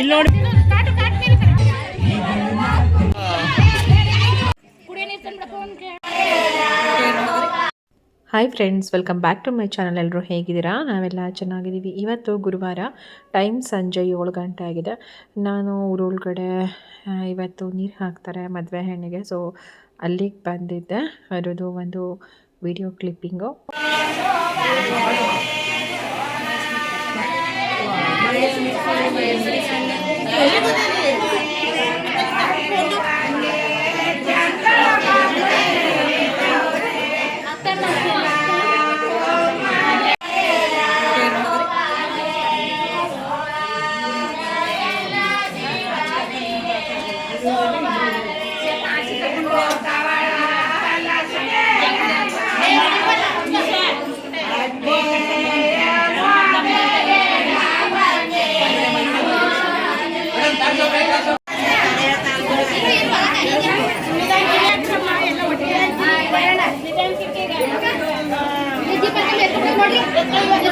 ಇಲ್ಲಿ ನೋಡಿ. Hi friends welcome back to my channel ಎಲ್ಲರೂ ಹೇಗಿದ್ದೀರಾ? ನಾವೆಲ್ಲ ಚೆನ್ನಾಗಿದ್ದೀವಿ. ಇವತ್ತು ಗುರುವಾರ ಟೈಮ್ ಸಂಜೆ ಏಳು ಗಂಟೆ ಆಗಿದೆ. ನಾನು ಊರೊಳಗಡೆ ಇವತ್ತು ನೀರು ಹಾಕ್ತಾರೆ ಮದುವೆ ಹೆಣ್ಣಿಗೆ. ಸೊ ಅಲ್ಲಿಗೆ ಬಂದಿದ್ದೆ. ಅದರದು ಒಂದು ವಿಡಿಯೋ ಕ್ಲಿಪ್ಪಿಂಗು 잘해주는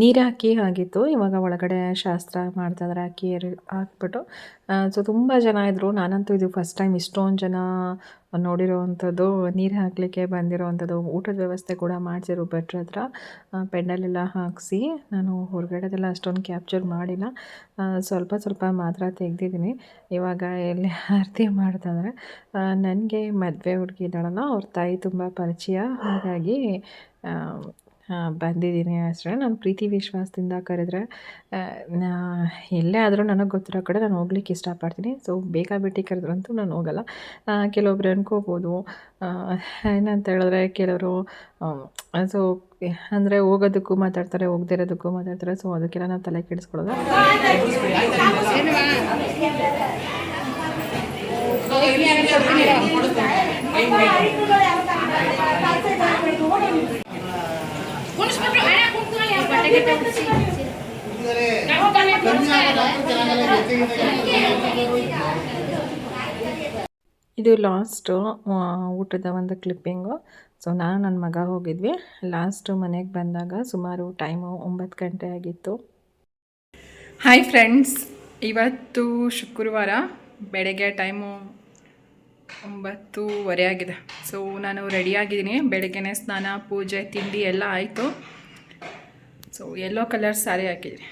ನೀರು ಹಾಕಿ ಆಗಿತ್ತು. ಇವಾಗ ಒಳಗಡೆ ಶಾಸ್ತ್ರ ಮಾಡ್ತಾಯಿದ್ರೆ ಅಕ್ಕಿ ಎರಿ, ಹಾಕ್ಬಿಟ್ಟು. ಸೊ ತುಂಬ ಜನ ಇದ್ದರು ನಾನಂತೂ ಇದು ಫಸ್ಟ್ ಟೈಮ್ ಇಷ್ಟೊಂದು ಜನ ನೋಡಿರೋವಂಥದ್ದು, ನೀರು ಹಾಕಲಿಕ್ಕೆ ಬಂದಿರೋವಂಥದ್ದು. ಊಟದ ವ್ಯವಸ್ಥೆ ಕೂಡ ಮಾಡಿಸಿರು ಭಟ್ರ ಹತ್ರ. ಪೆಂಡಲೆಲ್ಲ ಹಾಕಿಸಿ ನಾನು ಹೊರಗಡೆದೆಲ್ಲ ಅಷ್ಟೊಂದು ಕ್ಯಾಪ್ಚರ್ ಮಾಡಿಲ್ಲ. ಸ್ವಲ್ಪ ಸ್ವಲ್ಪ ಮಾತ್ರ ತೆಗ್ದಿದ್ದೀನಿ. ಇವಾಗ ಎಲ್ಲಿ ಆರತಿ ಮಾಡ್ತಂದರೆ ನನಗೆ ಮದುವೆ ಹುಡುಗಿ ಇದ್ದಾಳಲ್ಲ ಅವ್ರ ತಾಯಿ ತುಂಬ ಪರಿಚಯ. ಹಾಗಾಗಿ ಬಂದಿದ್ದೀನಿ ಅಷ್ಟೇ. ನಾನು ಪ್ರೀತಿ ವಿಶ್ವಾಸದಿಂದ ಕರೆದ್ರೆ ಎಲ್ಲೇ ಆದರೂ ನನಗೆ ಗೊತ್ತಿರೋ ಕಡೆ ನಾನು ಹೋಗ್ಲಿಕ್ಕೆ ಇಷ್ಟಪಡ್ತೀನಿ. ಸೊ ಭೇಟಿ ಕರೆದ್ರಂತೂ ನಾನು ಹೋಗಲ್ಲ. ಕೆಲವೊಬ್ರು ಅನ್ಕೋಬೋದು. ಏನಂತ ಹೇಳಿದ್ರೆ ಕೆಲವರು ಸೊ ಅಂದರೆ ಹೋಗೋದಕ್ಕೂ ಮಾತಾಡ್ತಾರೆ, ಹೋಗದೇ ಇರೋದಕ್ಕೂ ಮಾತಾಡ್ತಾರೆ. ಸೊ ಅದಕ್ಕೆಲ್ಲ ನಾವು ತಲೆ ಕೆಡಿಸ್ಕೊಳ್ಳೋದು. ಇದು ಲಾಸ್ಟು ಊಟದ ಒಂದು ಕ್ಲಿಪ್ಪಿಂಗು ಸೊ ನಾನು ನನ್ನ ಮಗ ಹೋಗಿದ್ವಿ. ಲಾಸ್ಟು ಮನೆಗೆ ಬಂದಾಗ ಸುಮಾರು ಟೈಮು ಒಂಬತ್ತು ಗಂಟೆ ಆಗಿತ್ತು. ಹಾಯ್ ಫ್ರೆಂಡ್ಸ್ ಇವತ್ತು ಶುಕ್ರವಾರ, ಬೆಳಗ್ಗೆ ಟೈಮು ಒಂಬತ್ತೂವರೆ ಆಗಿದೆ. ಸೊ ನಾನು ರೆಡಿಯಾಗಿದ್ದೀನಿ ಬೆಳಗ್ಗೆನೇ ಸ್ನಾನ, ಪೂಜೆ, ತಿಂಡಿ ಎಲ್ಲ ಆಯಿತು. ಸೊ ಎಲ್ಲೋ ಕಲರ್ ಸ್ಯಾರಿ ಹಾಕಿದ್ದೀನಿ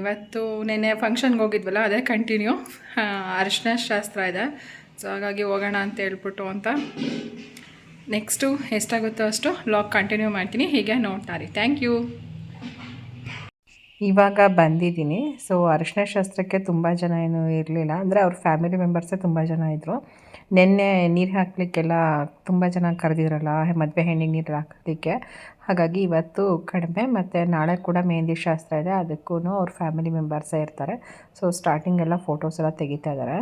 ಇವತ್ತು ನೆನ್ನೆ ಫಂಕ್ಷನ್ಗೆ ಹೋಗಿದ್ವಲ್ಲ, ಅದೇ ಕಂಟಿನ್ಯೂ ಅರಿಶಿನ ಶಾಸ್ತ್ರ ಇದೆ. ಸೊ ಹಾಗಾಗಿ ಹೋಗೋಣ ಅಂತ ಹೇಳ್ಬಿಟ್ಟು ಅಂತ. ನೆಕ್ಸ್ಟು ಎಷ್ಟಾಗುತ್ತೋ ಅಷ್ಟು ಲಾಗ್ ಕಂಟಿನ್ಯೂ ಮಾಡ್ತೀನಿ. ಹೀಗೆ ನೋಡ್ತಾರೆ ಥ್ಯಾಂಕ್ ಯು ಇವಾಗ ಬಂದಿದ್ದೀನಿ. ಸೊ ಅರಿಶಿನ ಶಾಸ್ತ್ರಕ್ಕೆ ತುಂಬ ಜನ ಏನೂ ಇರಲಿಲ್ಲ. ಅಂದರೆ ಅವ್ರ ಫ್ಯಾಮಿಲಿ ಮೆಂಬರ್ಸೇ ತುಂಬ ಜನ ಇದ್ದರು ನಿನ್ನೆ ನೀರು ಹಾಕಲಿಕ್ಕೆಲ್ಲ ತುಂಬ ಜನ ಕರೆದಿದ್ರಲ್ಲ ಮದುವೆ ಹೆಣ್ಣಿಗೆ ನೀರು ಹಾಕಲಿಕ್ಕೆ. ಹಾಗಾಗಿ ಇವತ್ತು ಕಡಿಮೆ ಮತ್ತು ನಾಳೆ ಕೂಡ ಮೆಹಂದಿ ಶಾಸ್ತ್ರ ಇದೆ. ಅದಕ್ಕೂ ಅವ್ರ ಫ್ಯಾಮಿಲಿ ಮೆಂಬರ್ಸೇ ಇರ್ತಾರೆ. ಸೊ ಸ್ಟಾರ್ಟಿಂಗ್ ಎಲ್ಲ ಫೋಟೋಸ್ ಎಲ್ಲ ತೆಗಿತಾ ಇದ್ದಾರೆ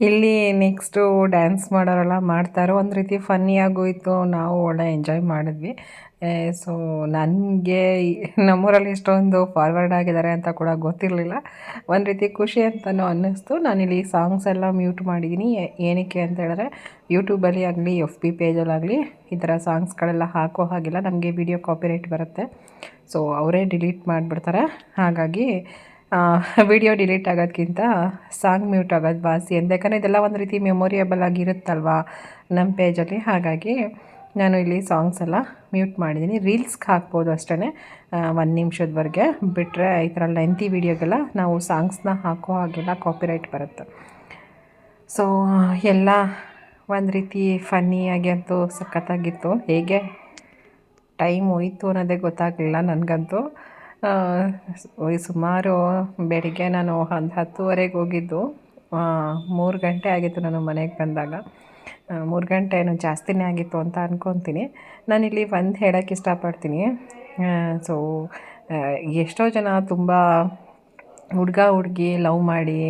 ಇಲ್ಲಿ ನೆಕ್ಸ್ಟು ಡ್ಯಾನ್ಸ್ ಮಾಡೋರೆಲ್ಲ ಮಾಡ್ತಾರೋ ಒಂದು ರೀತಿ ಫನ್ನಿಯಾಗೋಯಿತು ನಾವು ಒಳ್ಳೆ ಎಂಜಾಯ್ ಮಾಡಿದ್ವಿ. ಸೊ ನನಗೆ ನಮ್ಮೂರಲ್ಲಿ ಇಷ್ಟೊಂದು ಫಾರ್ವರ್ಡ್ ಆಗಿದ್ದಾರೆ ಅಂತ ಕೂಡ ಗೊತ್ತಿರಲಿಲ್ಲ. ಒಂದು ರೀತಿ ಖುಷಿ ಅಂತಲೂ ಅನ್ನಿಸ್ತು. ನಾನಿಲ್ಲಿ ಸಾಂಗ್ಸ್ ಎಲ್ಲ ಮ್ಯೂಟ್ ಮಾಡಿದ್ದೀನಿ ಏನಕ್ಕೆ ಅಂತ ಹೇಳಿದ್ರೆ ಯೂಟ್ಯೂಬಲ್ಲಿ ಆಗಲಿ ಎಫ್ ಪಿ ಪೇಜಲ್ಲಾಗಲಿ ಈ ಥರ ಸಾಂಗ್ಸ್ಗಳೆಲ್ಲ ಹಾಕೋ ಹಾಗಿಲ್ಲ. ನಮಗೆ ವಿಡಿಯೋ ಕಾಪಿರೈಟ್ ಬರುತ್ತೆ. ಸೊ ಅವರೇ ಡಿಲೀಟ್ ಮಾಡಿಬಿಡ್ತಾರೆ. ಹಾಗಾಗಿ ವಿಡಿಯೋ ಡಿಲೀಟ್ ಆಗೋದಕ್ಕಿಂತ ಸಾಂಗ್ ಮ್ಯೂಟ್ ಆಗೋದು ವಾಸಿ ಅಂತ ಯಾಕಂದರೆ ಇದೆಲ್ಲ ಒಂದು ರೀತಿ ಮೆಮೊರಿಯಬಲ್ ಆಗಿರುತ್ತಲ್ವಾ ನಮ್ಮ ಪೇಜಲ್ಲಿ ಹಾಗಾಗಿ ನಾನು ಇಲ್ಲಿ ಸಾಂಗ್ಸ್ ಎಲ್ಲ ಮ್ಯೂಟ್ ಮಾಡಿದ್ದೀನಿ. ರೀಲ್ಸ್ಗೆ ಹಾಕ್ಬೋದು ಅಷ್ಟೇ ಒಂದು ನಿಮಿಷದವರೆಗೆ ಬಿಟ್ಟರೆ ಈ ಥರ ಲೆಂತಿ ವೀಡಿಯೋಗೆಲ್ಲ ನಾವು ಸಾಂಗ್ಸ್ನ ಹಾಕೋ ಹಾಗೆಲ್ಲ ಕಾಪಿರೈಟ್ ಬರುತ್ತೆ. ಸೊ ಎಲ್ಲ ಒಂದು ರೀತಿ ಫನ್ನಿಯಾಗಿ ಅಂತೂ ಸಖತ್ತಾಗಿತ್ತು. ಹೇಗೆ ಟೈಮ್ ಹೋಯಿತು ಅನ್ನೋದೇ ಗೊತ್ತಾಗಲಿಲ್ಲ ನನಗಂತೂ. ಸುಮಾರು ಬೆಳಿಗ್ಗೆ ನಾನು ಒಂದು ಹತ್ತುವರೆಗೆ ಹೋಗಿದ್ದು. ಮೂರು ಗಂಟೆ ಆಗಿತ್ತು ನಾನು ಮನೆಗೆ ಬಂದಾಗ. ಮೂರು ಗಂಟೆ ಏನು ಜಾಸ್ತಿನೇ ಆಗಿತ್ತು ಅಂತ ಅಂದ್ಕೊತೀನಿ ನಾನು ಇಲ್ಲಿ ಒಂದು ಹೇಳೋಕ್ಕೆ ಇಷ್ಟಪಡ್ತೀನಿ. ಸೊ ಎಷ್ಟೋ ಜನ ತುಂಬ ಹುಡುಗ, ಹುಡುಗಿ ಲವ್ ಮಾಡಿ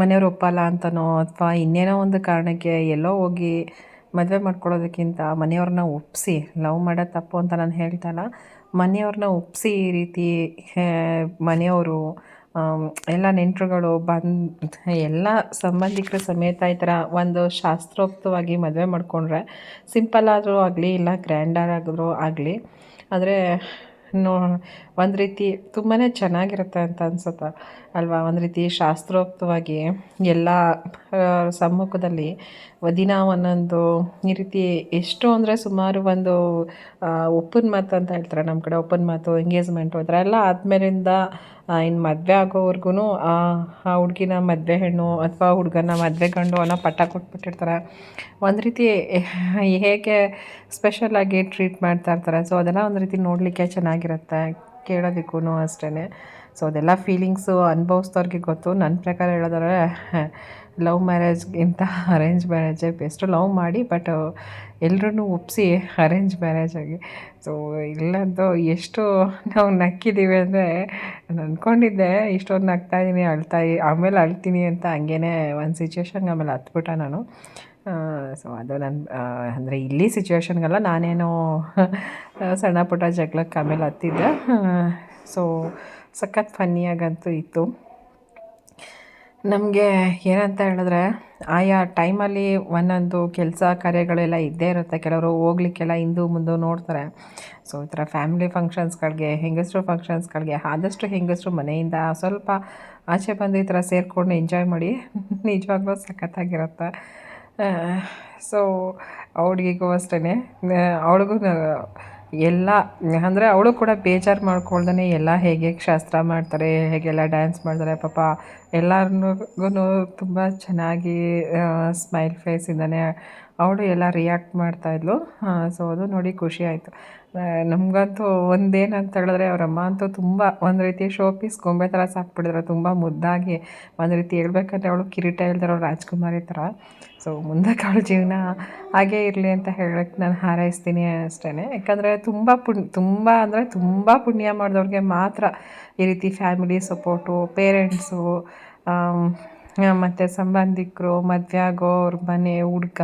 ಮನೆಯವ್ರು ಒಪ್ಪಲ್ಲ ಅಂತನೋ ಅಥವಾ ಇನ್ನೇನೋ ಒಂದು ಕಾರಣಕ್ಕೆ ಎಲ್ಲೋ ಹೋಗಿ ಮದುವೆ ಮಾಡ್ಕೊಳ್ಳೋದಕ್ಕಿಂತ ಮನೆಯವ್ರನ್ನ ಒಪ್ಪಿಸಿ ಲವ್ ಮಾಡೋ ತಪ್ಪು ಅಂತ ನಾನು ಹೇಳ್ತಾ ಇಲ್ಲ. ಮನೆಯವ್ರನ್ನ ಒಪ್ಪಿಸಿ ಈ ರೀತಿ ಮನೆಯವರು ಎಲ್ಲ ನೆಂಟರುಗಳು ಬಂದು, ಎಲ್ಲ ಸಂಬಂಧಿಕರ ಸಮೇತ ಈ ಥರ ಒಂದು ಶಾಸ್ತ್ರೋಕ್ತವಾಗಿ ಮದುವೆ ಮಾಡಿಕೊಂಡ್ರೆ ಸಿಂಪಲ್ ಆದರೂ ಆಗಲಿ ಇಲ್ಲ ಗ್ರ್ಯಾಂಡರ್ ಆದರೂ ಆಗಲಿ, ಆದರೆ ನೋ ಒಂದು ರೀತಿ ತುಂಬಾ ಚೆನ್ನಾಗಿರುತ್ತೆ ಅಂತ ಅನ್ಸುತ್ತೆ ಅಲ್ವಾ? ಒಂದು ರೀತಿ ಶಾಸ್ತ್ರೋಕ್ತವಾಗಿ ಎಲ್ಲ ಸಮ್ಮುಖದಲ್ಲಿ ದಿನ ಒಂದೊಂದು ಈ ರೀತಿ ಎಷ್ಟು ಅಂದರೆ ಸುಮಾರು ಒಂದು ಒಪ್ಪನ್ ಮಾತು ಅಂತ ಹೇಳ್ತಾರೆ ನಮ್ಮ ಕಡೆ ಒಪ್ಪನ್ ಮಾತು ಎಂಗೇಜ್ಮೆಂಟು ಆ ಥರ ಎಲ್ಲ ಆದಮೇಲಿಂದ ಇನ್ನು ಮದುವೆ ಆಗೋವರೆಗೂ ಆ ಹುಡುಗಿನ ಮದುವೆ ಹೆಣ್ಣು ಅಥವಾ ಹುಡುಗನ ಮದುವೆ ಗಂಡು ಅನ್ನೋ ಪಟ್ಟ ಕೊಟ್ಬಿಟ್ಟಿರ್ತಾರೆ. ಒಂದು ರೀತಿ ಹೇಗೆ ಸ್ಪೆಷಲಾಗಿ ಟ್ರೀಟ್ ಮಾಡ್ತಾ ಇರ್ತಾರೆ. ಸೊ ಅದೆಲ್ಲ ಒಂದು ರೀತಿ ನೋಡಲಿಕ್ಕೆ ಚೆನ್ನಾಗಿರುತ್ತೆ. ಕೇಳೋದಕ್ಕೂ ಅಷ್ಟೇ ಸೊ ಅದೆಲ್ಲ ಫೀಲಿಂಗ್ಸು ಅನುಭವಿಸ್ದವ್ರಿಗೆ ಗೊತ್ತು. ನನ್ನ ಪ್ರಕಾರ ಹೇಳೋದಾದ್ರೆ ಲವ್ ಮ್ಯಾರೇಜ್ಗಿಂತ ಅರೇಂಜ್ ಮ್ಯಾರೇಜೇ ಬೆಸ್ಟು ಲವ್ ಮಾಡಿ ಬಟ್ ಎಲ್ಲರೂ ಒಪ್ಪಿಸಿ ಅರೇಂಜ್ ಮ್ಯಾರೇಜ್ ಆಗಿ. ಸೊ ಇಲ್ಲಂತೂ ಎಷ್ಟು ನಾವು ನಕ್ಕಿದ್ದೀವಿ ಅಂದರೆ, ನಾನು ಅಂದ್ಕೊಂಡಿದ್ದೆ ಇಷ್ಟೊಂದು ನಗ್ತಾಯಿದ್ದೀನಿ ಅಳ್ತಾಯಿ ಅಳ್ತಾ ಆಮೇಲೆ ಅಳ್ತೀನಿ ಅಂತ ಹಂಗೇನೆ ಒಂದು ಸಿಚುವೇಶನ್ಗೆ ಆಮೇಲೆ ಹತ್ಬಿಟ್ಟ ನಾನು. ಸೊ ಅದು ನನ್ನ ಅಂದರೆ ಇಲ್ಲಿ ಸಿಚುವೇಶನ್ಗೆಲ್ಲ ನಾನೇನೋ ಸಣ್ಣ ಪುಟ್ಟ ಜಗಳಕ್ಕೆ ಆಮೇಲೆ ಹತ್ತಿದ್ದೆ. ಸೊ ಸಖತ್ ಫನ್ನಿಯಾಗಂತೂ ಇತ್ತು. ನಮಗೆ ಏನಂತ ಹೇಳಿದ್ರೆ, ಆಯಾ ಟೈಮಲ್ಲಿ ಒಂದೊಂದು ಕೆಲಸ ಕಾರ್ಯಗಳೆಲ್ಲ ಇದ್ದೇ ಇರುತ್ತೆ. ಕೆಲವರು ಹೋಗ್ಲಿಕ್ಕೆಲ್ಲ ಹಿಂದು ಮುಂದೆ ನೋಡ್ತಾರೆ. ಸೊ ಈ ಥರ ಫ್ಯಾಮಿಲಿ ಫಂಕ್ಷನ್ಸ್ಗಳಿಗೆ ಹೆಂಗಸರು ಫಂಕ್ಷನ್ಸ್ಗಳಿಗೆ ಆದಷ್ಟು ಹೆಂಗಸರು ಮನೆಯಿಂದ ಸ್ವಲ್ಪ ಆಚೆ ಬಂದು ಈ ಥರ ಸೇರಿಕೊಂಡು ಎಂಜಾಯ್ ಮಾಡಿ, ನಿಜವಾಗ್ಲೂ ಸಖತ್ತಾಗಿರುತ್ತೆ. ಸೊ ಅವಳಿಗೂ ಅಷ್ಟೇ ಅವಳಿಗೂ ಎಲ್ಲ, ಅಂದರೆ ಅವಳು ಕೂಡ ಬೇಜಾರು ಮಾಡ್ಕೊಳ್ದೇ ಎಲ್ಲ ಹೇಗೆ ಶಾಸ್ತ್ರ ಮಾಡ್ತಾರೆ, ಹೇಗೆಲ್ಲ ಡ್ಯಾನ್ಸ್ ಮಾಡ್ತಾರೆ. ಪಾಪ ಎಲ್ಲರಿಗೂ ತುಂಬ ಚೆನ್ನಾಗಿ ಸ್ಮೈಲ್ ಫೇಸಿಂದನೇ ಅವಳು ಎಲ್ಲ ರಿಯಾಕ್ಟ್ ಮಾಡ್ತಾಯಿದ್ಲು ಸೊ ಅದು ನೋಡಿ ಖುಷಿ ಆಯಿತು. ನಮಗಂತೂ ಒಂದೇನಂತ ಹೇಳಿದ್ರೆ ಅವರಮ್ಮ ಅಂತೂ ತುಂಬ ಒಂದು ರೀತಿ ಶೋ ಪೀಸ್ ಗೊಂಬೆ ಥರ ಸಾಕ್ಬಿಟ್ಟಿದ್ರು. ತುಂಬ ಮುದ್ದಾಗಿ ಒಂದು ರೀತಿ ಹೇಳ್ಬೇಕಂದ್ರೆ ಅವಳು ಕಿರೀಟ ಇಲ್ದಿರೋ ರಾಜ್ಕುಮಾರಿ ಥರ ಸೊ ಮುಂದಕ್ಕೆ ಅವಳ ಜೀವನ ಹಾಗೇ ಇರಲಿ ಅಂತ ಹೇಳಕ್ಕೆ ನಾನು ಹಾರೈಸ್ತೀನಿ ಅಷ್ಟೇ ಯಾಕಂದರೆ ತುಂಬ ಪುಣ್ಯ ತುಂಬ ಅಂದರೆ ತುಂಬ ಪುಣ್ಯ ಮಾಡಿದವ್ರಿಗೆ ಮಾತ್ರ ಈ ರೀತಿ ಫ್ಯಾಮಿಲಿ ಸಪೋರ್ಟು, ಪೇರೆಂಟ್ಸು ಮತ್ತು ಸಂಬಂಧಿಕರು, ಮದುವೆ ಆಗೋವ್ರ ಮನೆ, ಹುಡ್ಗ,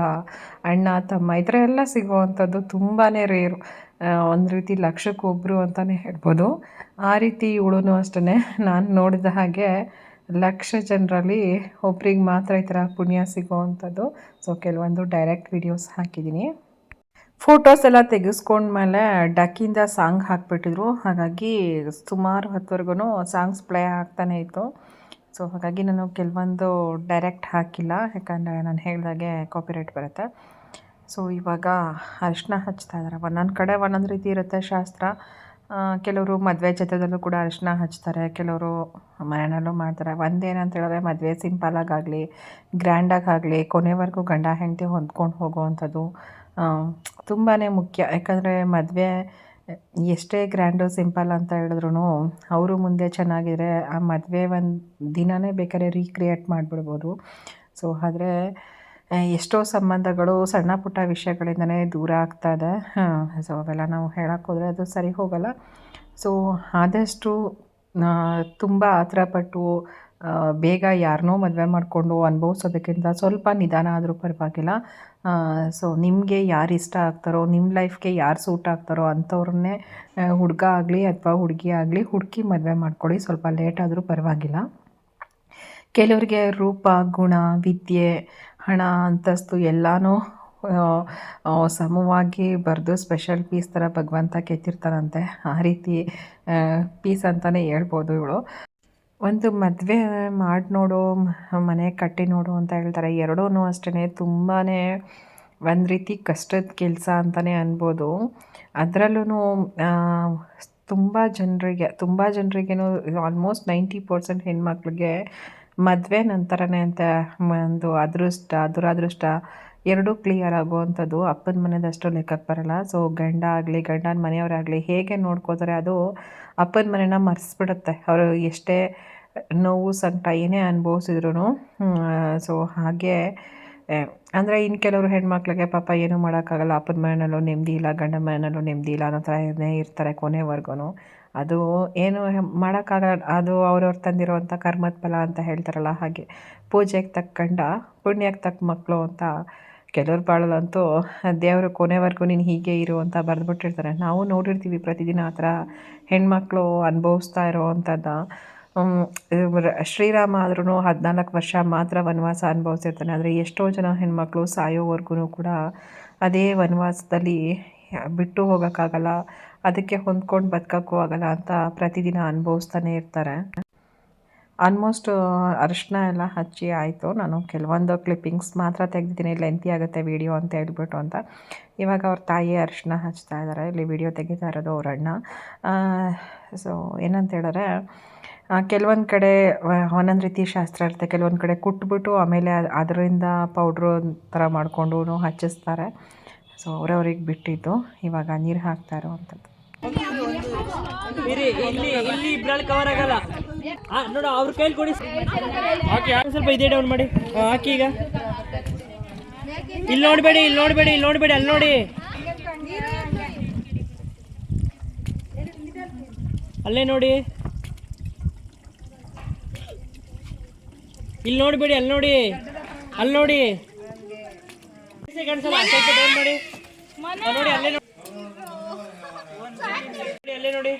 ಅಣ್ಣ, ತಮ್ಮ ಈ ಥರ ಎಲ್ಲ ಸಿಗುವಂಥದ್ದು ತುಂಬಾ ರೇರು. ಒಂದು ರೀತಿ ಲಕ್ಷಕ್ಕೊಬ್ಬರು ಅಂತಲೇ ಹೇಳ್ಬೋದು. ಆ ರೀತಿ ಇವಳು ಅಷ್ಟೇ ನಾನು ನೋಡಿದ ಹಾಗೆ ಲಕ್ಷ ಜನರಲ್ಲಿ ಒಬ್ರಿಗೆ ಮಾತ್ರ ಈ ಥರ ಪುಣ್ಯ ಸಿಗೋವಂಥದ್ದು. ಸೊ ಕೆಲವೊಂದು ಡೈರೆಕ್ಟ್ ವಿಡಿಯೋಸ್ ಹಾಕಿದ್ದೀನಿ ಫೋಟೋಸ್ ಎಲ್ಲ ತೆಗೆಸ್ಕೊಂಡ್ಮೇಲೆ ಡಕ್ಕಿಂದ ಸಾಂಗ್ ಹಾಕ್ಬಿಟ್ಟಿದ್ರು. ಹಾಗಾಗಿ ಸುಮಾರು ಹೊತ್ತವರೆಗೂ ಸಾಂಗ್ಸ್ ಪ್ಲೇ ಆಗ್ತಾನೇ ಇತ್ತು. ಸೊ ಹಾಗಾಗಿ ನಾನು ಕೆಲವೊಂದು ಡೈರೆಕ್ಟ್ ಹಾಕಿಲ್ಲ. ಯಾಕಂದರೆ ನಾನು ಹೇಳಿದಾಗೆ ಕಾಪಿರೈಟ್ ಬರುತ್ತೆ. ಸೊ, ಇವಾಗ ಅರಿಶಿನ ಹಚ್ತಾ ಇದ್ದಾರೆ ಒಂದೊಂದು ಕಡೆ ಒಂದೊಂದು ರೀತಿ ಇರುತ್ತೆ ಶಾಸ್ತ್ರ. ಕೆಲವರು ಮದುವೆ ಜೊತೆದಲ್ಲೂ ಕೂಡ ಅರಿಶಿನ ಹಚ್ತಾರೆ. ಕೆಲವರು ಮನೆಯಲ್ಲೂ ಮಾಡ್ತಾರೆ. ಒಂದೇನಂತ ಹೇಳಿದ್ರೆ ಮದುವೆ ಸಿಂಪಲಾಗಾಗಲಿ ಗ್ರ್ಯಾಂಡಾಗಾಗಲಿ ಕೊನೆವರೆಗೂ ಗಂಡ ಹೆಂಡತಿ ಹೊಂದ್ಕೊಂಡು ಹೋಗುವಂಥದ್ದು ತುಂಬಾ ಮುಖ್ಯ. ಯಾಕಂದರೆ ಮದುವೆ ಎಷ್ಟೇ ಗ್ರ್ಯಾಂಡು ಸಿಂಪಲ್ ಅಂತ ಹೇಳಿದ್ರು ಅವರು ಮುಂದೆ ಚೆನ್ನಾಗಿದ್ರೆ ಆ ಮದುವೆ ಒಂದು ದಿನವೇ ಬೇಕಾದ್ರೆ ರೀಕ್ರಿಯೇಟ್ ಮಾಡಿಬಿಡ್ಬೋದು. ಸೊ, ಆದರೆ ಎಷ್ಟೋ ಸಂಬಂಧಗಳು ಸಣ್ಣ ಪುಟ್ಟ ವಿಷಯಗಳಿಂದನೇ ದೂರ ಆಗ್ತಾ ಇದೆ. ಸೊ ಅವೆಲ್ಲ ನಾವು ಹೇಳೋಕ್ಕೋದ್ರೆ ಅದು ಸರಿ ಹೋಗಲ್ಲ. ಸೊ ಆದಷ್ಟು ತುಂಬ ಆತರಪಟ್ಟು ಬೇಗ ಯಾರನ್ನೋ ಮದುವೆ ಮಾಡಿಕೊಂಡು ಅನುಭವಿಸೋದಕ್ಕಿಂತ ಸ್ವಲ್ಪ ನಿಧಾನ ಆದರೂ ಪರವಾಗಿಲ್ಲ. ಸೊ ನಿಮಗೆ ಯಾರು ಇಷ್ಟ ಆಗ್ತಾರೋ ನಿಮ್ಮ ಲೈಫ್ಗೆ ಯಾರು ಸೂಟ್ ಆಗ್ತಾರೋ ಅಂಥವ್ರನ್ನೇ ಹುಡುಗ ಆಗಲಿ ಅಥವಾ ಹುಡುಗಿ ಆಗಲಿ ಹುಡುಕಿ ಮದುವೆ ಮಾಡ್ಕೊಳ್ಳಿ. ಸ್ವಲ್ಪ ಲೇಟ್ ಆದರೂ ಪರವಾಗಿಲ್ಲ. ಕೆಲವರಿಗೆ ರೂಪ, ಗುಣ, ವಿದ್ಯೆ ಹಣ ಅಂತಸ್ತು ಎಲ್ಲನೂ ಸಮವಾಗಿ ಬರೆದು ಸ್ಪೆಷಲ್ ಪೀಸ್ ಥರ ಭಗವಂತ ಕೆತ್ತಿರ್ತಾರಂತೆ ಆ ರೀತಿ ಪೀಸ್ ಅಂತಲೇ ಹೇಳ್ಬೋದು ಇವಳು. ಒಂದು ಮದುವೆ ಮಾಡಿ ನೋಡು, ಮನೆ ಕಟ್ಟಿ ನೋಡು ಅಂತ ಹೇಳ್ತಾರೆ. ಎರಡೂ ಅಷ್ಟೇ ತುಂಬಾ ಒಂದು ರೀತಿ ಕಷ್ಟದ ಕೆಲಸ ಅಂತಲೇ ಅನ್ಬೋದು. ಅದರಲ್ಲೂ ತುಂಬ ಜನರಿಗೆ, ತುಂಬ ಜನರಿಗೇನು ಆಲ್ಮೋಸ್ಟ್ ನೈಂಟಿ ಪರ್ಸೆಂಟ್ ಹೆಣ್ಮಕ್ಳಿಗೆ ಮದುವೆ ನಂತರನೇ ಅಂತ ಒಂದು ಅದೃಷ್ಟ, ದುರಾದೃಷ್ಟ ಎರಡೂ ಕ್ಲಿಯರ್ ಆಗುವಂಥದ್ದು. ಅಪ್ಪನ ಮನೆದಷ್ಟು ಲೆಕ್ಕಕ್ಕೆ ಬರಲ್ಲ. ಸೊ ಗಂಡ ಆಗಲಿ, ಗಂಡನ ಮನೆಯವರಾಗಲಿ ಹೇಗೆ ನೋಡ್ಕೋತಾರೆ ಅದು ಅಪ್ಪನ ಮನೆನ ಮರೆಸ್ಬಿಡುತ್ತೆ. ಅವರು ಎಷ್ಟೇ ನೋವು, ಸಂಕಟ ಏನೇ ಅನುಭವಿಸಿದ್ರು ಸೊ ಹಾಗೆ ಅಂದರೆ ಇನ್ನು ಕೆಲವರು ಹೆಣ್ಮಕ್ಳಿಗೆ ಪಾಪ ಏನೂ ಮಾಡೋಕ್ಕಾಗಲ್ಲ. ಅಪ್ಪನ ಮನೆಯಲ್ಲೂ ನೆಮ್ಮದಿ ಇಲ್ಲ, ಗಂಡನ ಮನೆಯಲ್ಲೂ ನೆಮ್ಮದಿ ಇಲ್ಲ ಅನ್ನೋ ಥರನೇ ಇರ್ತಾರೆ ಕೊನೆವರೆಗೂ ಅದು ಏನು ಮಾಡೋಕ್ಕಾಗಲ್ಲ ಅದು ಅವ್ರವ್ರು ತಂದಿರುವಂಥ ಕರ್ಮದ ಫಲ ಅಂತ ಹೇಳ್ತಾರಲ್ಲ ಹಾಗೆ. ಪೂಜೆಗೆ ತಕ್ಕಂಡ ಪುಣ್ಯಕ್ಕೆ ತಕ್ಕ ಮಕ್ಕಳು ಅಂತ ಕೆಲವ್ರ ಬಾಳಲ್ಲಂತೂ ದೇವರು ಕೊನೆವರೆಗೂ ನೀನು ಹೀಗೆ ಇರು ಅಂತ ಬರೆದ್ಬಿಟ್ಟಿರ್ತಾರೆ. ನಾವು ನೋಡಿರ್ತೀವಿ ಪ್ರತಿದಿನ ಆ ಥರ ಹೆಣ್ಮಕ್ಳು ಅನುಭವಿಸ್ತಾ ಇರೋವಂಥದ್ದು ಶ್ರೀರಾಮ ಆದ್ರೂ ಹದಿನಾಲ್ಕು ವರ್ಷ ಮಾತ್ರ ವನವಾಸ ಅನುಭವಿಸಿರ್ತಾನೆ. ಆದರೆ ಎಷ್ಟೋ ಜನ ಹೆಣ್ಮಕ್ಳು ಸಾಯೋವರೆಗೂ ಕೂಡ ಅದೇ ವನವಾಸದಲ್ಲಿ ಬಿಟ್ಟು ಹೋಗೋಕ್ಕಾಗಲ್ಲ. ಅದಕ್ಕೆ ಹೊಂದ್ಕೊಂಡು ಬದುಕೋಕ್ಕೂ ಆಗಲ್ಲ ಅಂತ ಪ್ರತಿದಿನ ಅನುಭವಿಸ್ತಾನೆ ಇರ್ತಾರೆ. ಆಲ್ಮೋಸ್ಟ್ ಅರಿಶಿನ ಎಲ್ಲ ಹಚ್ಚಿ ಆಯಿತು. ನಾನು ಕೆಲವೊಂದು ಕ್ಲಿಪ್ಪಿಂಗ್ಸ್ ಮಾತ್ರ ತೆಗೆದಿದ್ದೀನಿ. ಲೆಂತಿ ಆಗುತ್ತೆ ವೀಡಿಯೋ ಅಂತ ಹೇಳ್ಬಿಟ್ಟು ಅಂತ. ಇವಾಗ ಅವ್ರ ತಾಯಿ ಅರಿಶಿನ ಹಚ್ತಾ ಇದ್ದಾರೆ ಇಲ್ಲಿ ವಿಡಿಯೋ ತೆಗಿತಾ ಇರೋದು ಅವ್ರ ಅಣ್ಣ. ಸೊ ಏನಂತ ಹೇಳಿದ್ರೆ ಕೆಲವೊಂದು ಕಡೆ ಒಂದೊಂದು ರೀತಿ ಶಾಸ್ತ್ರ ಇರುತ್ತೆ. ಕೆಲವೊಂದು ಕಡೆ ಕುಟ್ಬಿಟ್ಟು ಆಮೇಲೆ ಅದರಿಂದ ಪೌಡ್ರು ಥರ ಮಾಡಿಕೊಂಡು ಹಚ್ಚಿಸ್ತಾರೆ. ಸೊ ಅವರವ್ರಿಗೆ ಬಿಟ್ಟಿದ್ದು ಇವಾಗ ನೀರು ಹಾಕ್ತಾ ಇರೋವಂಥದ್ದು ಇರಿ ಇಲ್ಲಿ ಇಲ್ಲಿ ಇಬ್ರಲ್ಲಿ ಕವರ್ ಆಗಲ್ಲ. ಆ, ನೋಡು ಅವ್ರ ಕೈಲಿ ಕೊಡಿ. ಸ್ವಲ್ಪ ಇದೇ ಡೌನ್ ಮಾಡಿ. ಹಾಕಿ ಈಗ. ಇಲ್ಲಿ ನೋಡ್ಬೇಡಿ ಇಲ್ಲಿ ನೋಡ್ಬೇಡಿ ಇಲ್ಲಿ ನೋಡ್ಬೇಡಿ ಅಲ್ಲಿ ನೋಡಿ. ಅಲ್ಲೇ ನೋಡಿ. ಇಲ್ಲಿ ನೋಡ್ಬೇಡಿ ಅಲ್ಲಿ ನೋಡಿ. ಅಲ್ಲಿ ನೋಡಿ. ಡೌನ್ ಮಾಡಿ ಆ, ನೋಡಿ ಅಲ್ಲೇ ನೋಡಿ ಅಲ್ಲೇ ನೋಡಿ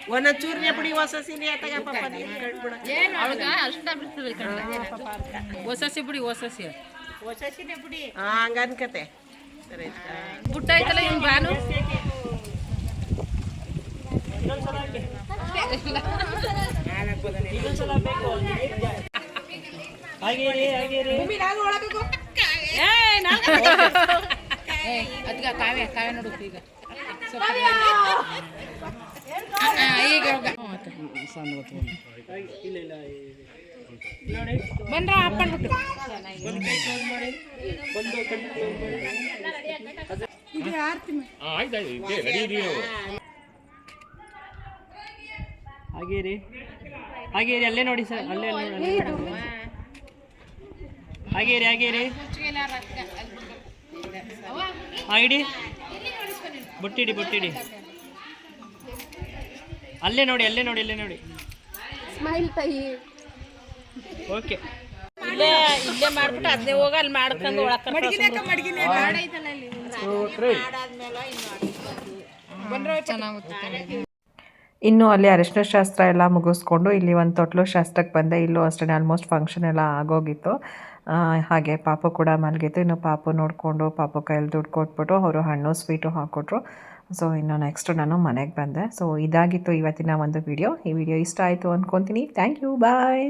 ಹೊಸಸಿ ಬಿಡಿ ಹೊಸಸಿ ಹಂಗನ್ಕತೆ ಸರಿ ಬುಟ್ಟ ಐತಲ್ಲ ಇವ್ನು ಬಾನು ಇನ್ನೊಂದ್ಸಲ ಹಾಕಿ. ಇನ್ನೊಂದ್ಸಲ ಬೇಕು ಹಾಗೆ ಇರಿ, ಹಾಗೆ ಇರಿ. ಅದ್ಗ ಕಾವ್ಯ ಕಾವ್ಯ ನೋಡು ಈಗ ಸ್ವಲ್ಪ ಆ, ಆ, ಈಗ ಹೋಗ. ಹ್ಞೂ, ಆತು. ಇಲ್ಲ ಇಲ್ಲ ನೋಡಿ ಬಂದ್ರ ಹಾಕೊಂಡ್ಬಿಟ್ಟು ಒಂದು ಕೈ ಕ್ಲೋಸ್ ಮಾಡಿ ಹಾಗೆ ರೀ ಹಾಗೆ ರೀ ಅಲ್ಲೇ ನೋಡಿ ಸರ್ ಅಲ್ಲೇ ಅಲ್ಲೇ ರೀ ಹಾಗೆ ಇರಿ. ಹಾ ಇಡಿ ಬುಟ್ಟಿಡಿ, ಬೊಟ್ಟಿಡಿ. ಅಲ್ಲೇ ನೋಡಿ ಅಲ್ಲೇ ನೋಡಿ ಅಲ್ಲೇ ನೋಡಿ. ಸ್ಮೈಲ್ ತಾಯಿ. ಓಕೆ ಇಲ್ಲೇ ಇಲ್ಲೇ ಮಾಡ್ಬಿಟ್ಟು ಅದನ್ನೇ ಹೋಗಿ ಅಲ್ಲಿ ಮಾಡ್ಕೊಂಡು ಒಳಕ್ಕೆ ಬಂದ್ರೆ ಚೆನ್ನಾಗುತ್ತೆ ಇನ್ನು ಅಲ್ಲಿ ಅರಿಶಿನ ಶಾಸ್ತ್ರ ಎಲ್ಲ ಮುಗಿಸ್ಕೊಂಡು ಇಲ್ಲಿ ಒಂದು ತೊಟ್ಲು ಶಾಸ್ತ್ರಕ್ಕೆ ಬಂದೆ. ಇಲ್ಲೂ ಅಷ್ಟೇ ಆಲ್ಮೋಸ್ಟ್ ಫಂಕ್ಷನ್ ಎಲ್ಲ ಆಗೋಗಿತ್ತು. ಹಾಗೆ ಪಾಪು ಕೂಡ ಮಲಗಿತ್ತು. ಇನ್ನು ಪಾಪು ನೋಡಿಕೊಂಡು ಪಾಪು ಕೈಯಲ್ಲಿ ದುಡ್ಡು ಕೊಟ್ಬಿಟ್ಟು ಅವರು ಹಣ್ಣು ಸ್ವೀಟು ಹಾಕ್ಕೊಟ್ರು ಸೊ ಇನ್ನು ನೆಕ್ಸ್ಟ್ ನಾನು ಮನೆಗೆ ಬಂದೆ. ಸೊ ಇದಾಗಿತ್ತು ಇವತ್ತಿನ ಒಂದು ವಿಡಿಯೋ ಈ ವಿಡಿಯೋ ಇಷ್ಟ ಆಯಿತು ಅಂದ್ಕೊತೀನಿ ಥ್ಯಾಂಕ್ ಯು ಬಾಯ್